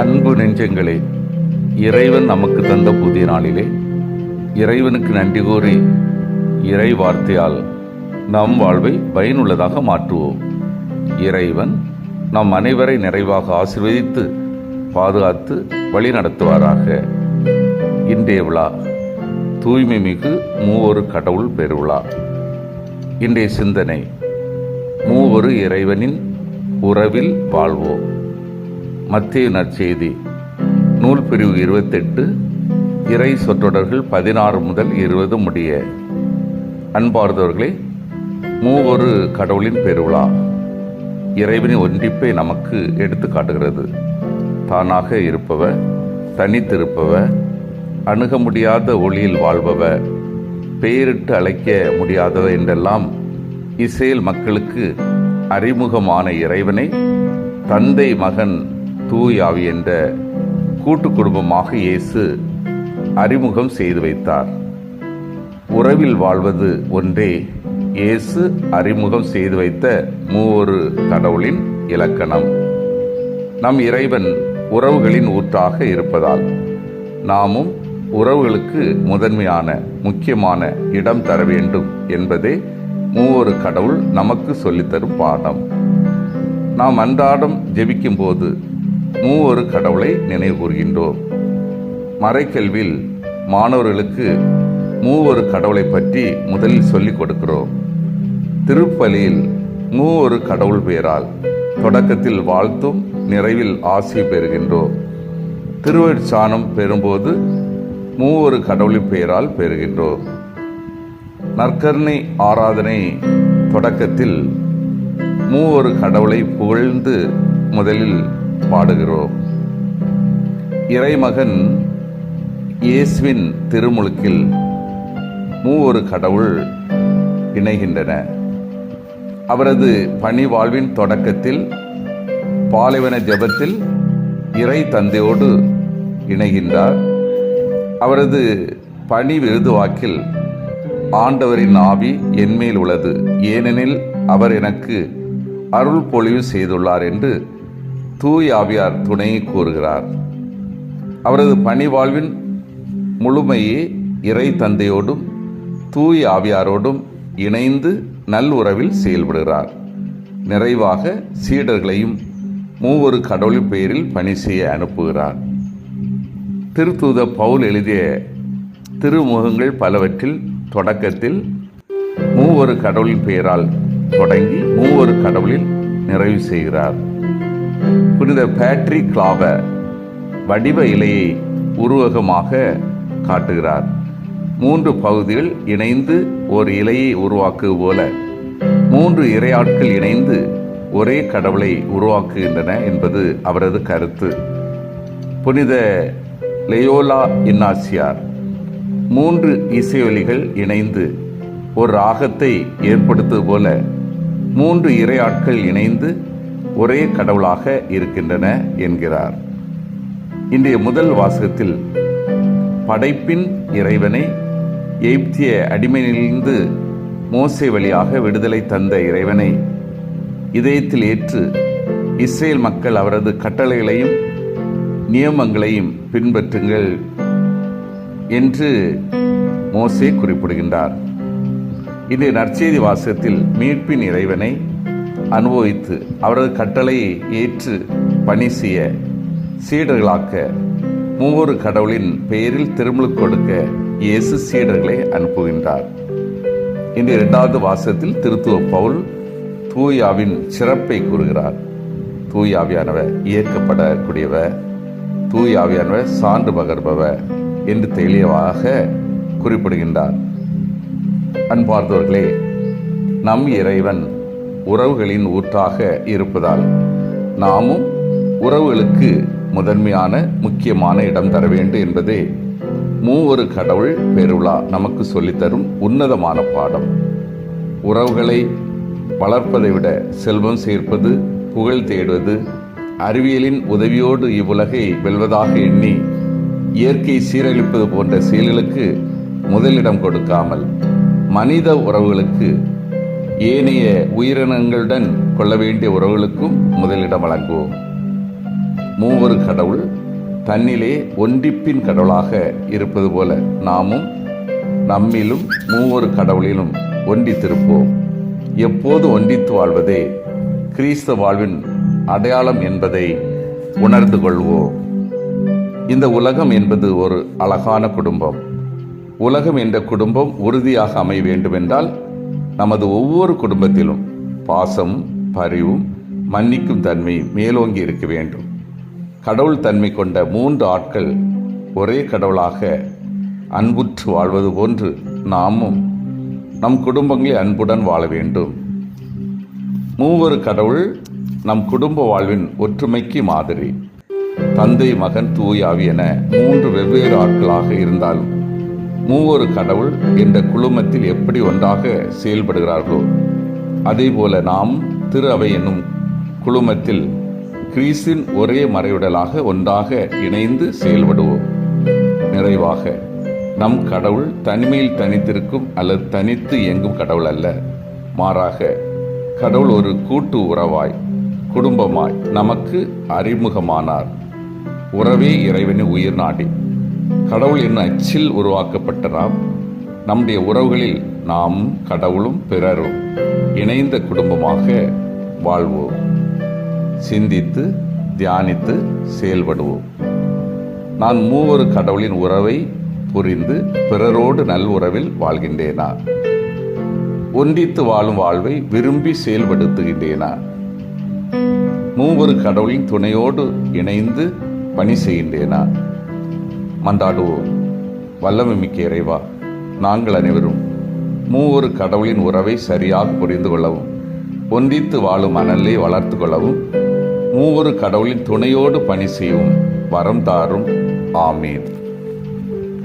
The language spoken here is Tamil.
அன்பு நெஞ்சங்களே இறைவன் நமக்கு தந்த புதிய நாளிலே இறைவனுக்கு நன்றி கூறி இறை வார்த்தையால் நம் வாழ்வை பயனுள்ளதாக மாற்றுவோம். இறைவன் நம் அனைவரை நிறைவாக ஆசிர்வதித்து பாதுகாத்து வழி நடத்துவாராக இன்றைய விழா தூய்மை மிகு மூவொரு கடவுள் பெருவிழா. இன்றைய சிந்தனை மூவொரு இறைவனின் உறவில் வாழ்வோம். மத்திய நற்செய்தி. நூல் பிரிவு இருபத்தெட்டு இறை சொற்றொடர்கள் பதினாறு முதல் இருபது முடிய. அன்பார்ந்தவர்களே மூவொரு கடவுளின் பெருவிழா இறைவனின் ஒன்றிப்பை நமக்கு எடுத்து காட்டுகிறது. தானாக இருப்பவ தனித்திருப்பவர் அணுக முடியாத ஒளியில் வாழ்பவ பெயரிட்டு அழைக்க முடியாதவ என்றெல்லாம் இஸ்ரேல் மக்களுக்கு அறிமுகமான இறைவனை தந்தை மகன் தூயாவி என்ற கூட்டு குடும்பமாக இயேசு அறிமுகம் செய்து வைத்தார். உறவில் வாழ்வது ஒன்றே இயேசு அறிமுகம் செய்து வைத்த மூவொரு கடவுளின் இலக்கணம். நம் இறைவன் உறவுகளின் ஊற்றாக இருப்பதால் நாமும் உறவுகளுக்கு முதன்மையான முக்கியமான இடம் தர வேண்டும் என்பதே மூவொரு கடவுள் நமக்கு சொல்லித்தரும் பாடம். நாம் அன்றாடம் ஜெபிக்கும்போது மூவொரு கடவுளை நினைவு கூறுகின்றோம். மறைக்கல்வில் மாணவர்களுக்கு மூவொரு கடவுளை பற்றி முதலில் சொல்லிக் கொடுக்கிறோம். திருப்பலியில் மூவொரு கடவுள் பெயரால் தொடக்கத்தில் வாழ்த்தும் நிறைவில் ஆசி பெறுகின்றோம். திருவடிச்சானம் பெறும்போது மூவொரு கடவுளின் பெயரால் பெறுகின்றோம். நற்கருணை ஆராதனை தொடக்கத்தில் மூவொரு கடவுளை புகழ்ந்து முதலில் பாடுகிறோம். இறைமகன் இயேசுவின் திருமுழுக்கில் மூவொரு கடவுள் இணைகின்றன. அவரது பணி வாழ்வின் தொடக்கத்தில் பாலைவன ஜெபத்தில் இறை தந்தையோடு இணைகின்றார். அவரது பணி விருதுவாக்கில் ஆண்டவரின் ஆவி என்மேல் உள்ளது ஏனெனில் அவர் எனக்கு அருள் பொழிவு செய்துள்ளார் என்று தூய் ஆவியார் துணையை கூறுகிறார். அவரது பணி வாழ்வின் முழுமையே இறை தந்தையோடும் தூய் ஆவியாரோடும் இணைந்து நல்லுறவில் செயல்படுகிறார். நிறைவாக சீடர்களையும் மூவொரு கடவுளின் பெயரில் பணி செய்ய அனுப்புகிறார். திருத்தூத பவுல் எழுதிய திருமுகங்கள் பலவற்றில் தொடக்கத்தில் மூவொரு கடவுளின் பெயரால் தொடங்கி மூவொரு கடவுளில் நிறைவு செய்கிறார். புனித பேட்ரிக் கிளாவ வடிவ இலையை உருவகமாக காட்டுகிறார். மூன்று பகுதிகள் இணைந்து ஒரு இலையை உருவாக்குவது போல மூன்று இறையாட்கள் இணைந்து ஒரே கடவுளை உருவாக்குகின்றன என்பது அவரது கருத்து. புனித லெயோலா இன்னாசியார் மூன்று இசையொலிகள் இணைந்து ஒரு ராகத்தை ஏற்படுத்துவது போல மூன்று இறையாட்கள் இணைந்து ஒரே கடவுளாக இருக்கின்றன என்கிறார். இன்றைய முதல் வாசகத்தில் படைப்பின் இறைவனை எய்ப்திய அடிமையிலிருந்து மோசை வழியாக விடுதலை தந்த இறைவனை இதயத்தில் ஏற்று இஸ்ரேல் மக்கள் அவரது கட்டளைகளையும் நியமங்களையும் பின்பற்றுங்கள் என்று மோசே குறிப்பிடுகின்றார். இன்றைய நற்செய்தி வாசகத்தில் மீட்பின் இறைவனை அனுபவித்து அவரது கட்டளையை ஏற்று பணி செய்ய சீடர்களாக்க மூவொரு கடவுளின் பெயரில் திருமலுக்கு கொடுக்க இயேசு சீடர்களை அனுப்புகின்றார். இந்த இரண்டாவது வாசத்தில் திருத்துவ பவுல் தூயாவின் சிறப்பை கூறுகிறார். தூயாவியானவர் இயக்கப்படக்கூடியவர் தூயாவியானவர் சான்று பகர்பவர் என்று தெளிவாக குறிப்பிடுகின்றார். அன்பார்ந்தவர்களே நம் இறைவன் உறவுகளின் ஊற்றாக இருப்பதால் நாமும் உறவுகளுக்கு முதன்மையான முக்கியமான இடம் தர வேண்டும் என்பதே மூவொரு கடவுள் பெருவிழா நமக்கு சொல்லித்தரும் உன்னதமான பாடம். உறவுகளை வளர்ப்பதை விட செல்வம் சேர்ப்பது புகழ் தேடுவது அறிவியலின் உதவியோடு இவ்வுலகை வெல்வதாக எண்ணி இயற்கை சீரழிப்பது போன்ற செயல்களுக்கு முதலிடம் கொடுக்காமல் மனித உறவுகளுக்கு ஏனைய உயிரினங்களுடன் கொள்ள வேண்டிய உறவுகளுக்கும் முதலிடம் வழங்குவோம். மூவரு கடவுள் தன்னிலே ஒன்றிப்பின் கடவுளாக இருப்பது போல நாமும் நம்மிலும் மூவொரு கடவுளிலும் ஒன்றித்திருப்போம். எப்போது ஒன்றித்து வாழ்வதே கிறிஸ்த வாழ்வின் அடையாளம் என்பதை உணர்ந்து கொள்வோம். இந்த உலகம் என்பது ஒரு அழகான குடும்பம். உலகம் என்ற குடும்பம் உறுதியாக அமைய வேண்டுமென்றால் நமது ஒவ்வொரு குடும்பத்திலும் பாசம் பரிவும் மன்னிக்கும் தன்மை மேலோங்கி இருக்க வேண்டும். கடவுள் தன்மை கொண்ட மூன்று ஆட்கள் ஒரே கடவுளாக அன்புற்று வாழ்வது போன்று நாமும் நம் குடும்பங்களை அன்புடன் வாழ வேண்டும். மூவரு கடவுள் நம் குடும்ப வாழ்வின் ஒற்றுமைக்கு மாதிரி. தந்தை மகன் தூயாவி என மூன்று வெவ்வேறு ஆட்களாக இருந்தாலும் மூவொரு கடவுள் என்ற குழுமத்தில் எப்படி ஒன்றாக செயல்படுகிறார்களோ அதேபோல நாம் திரு அவை என்னும் குழுமத்தில் கிரீஸின் ஒரே மறைவிடலாக ஒன்றாக இணைந்து செயல்படுவோம். நிறைவாக நம் கடவுள் தனிமையில் தனித்திருக்கும் அல்லது தனித்து இயங்கும் கடவுள் அல்ல. மாறாக கடவுள் ஒரு கூட்டு உறவாய் குடும்பமாய் நமக்கு அறிமுகமானார். உறவே இறைவனின் உயிர் நாடி. கடவுள் என்னும் அச்சில் உருவாக்கப்பட்ட நாம் நம்முடைய உறவுகளில் நாம் கடவுளும் பிறரும் இணைந்த குடும்பமாக வாழ்வோம். சிந்தித்து தியானித்து செயல்படுவோம். நான் மூவரு கடவுளின் உறவை புரிந்து பிறரோடு நல்உறவில் வாழ்கின்றேனா? ஒன்றித்து வாழும் வாழ்வை விரும்பி செயல்படுத்துகின்றேனா? மூவரு கடவுளின் துணையோடு இணைந்து பணி செய்கின்றேனா? மன்றாடுவோம் வல்லமை மிக்க இறைவா நாங்கள் அனைவரும் மூவொரு கடவுளின் உறவை சரியாக புரிந்து கொள்ளவும் ஒன்றித்து வாழும் மணலை வளர்த்து கொள்ளவும் மூவொரு கடவுளின் துணையோடு பணி செய்யவும் வரம் தாரும். ஆமீன்.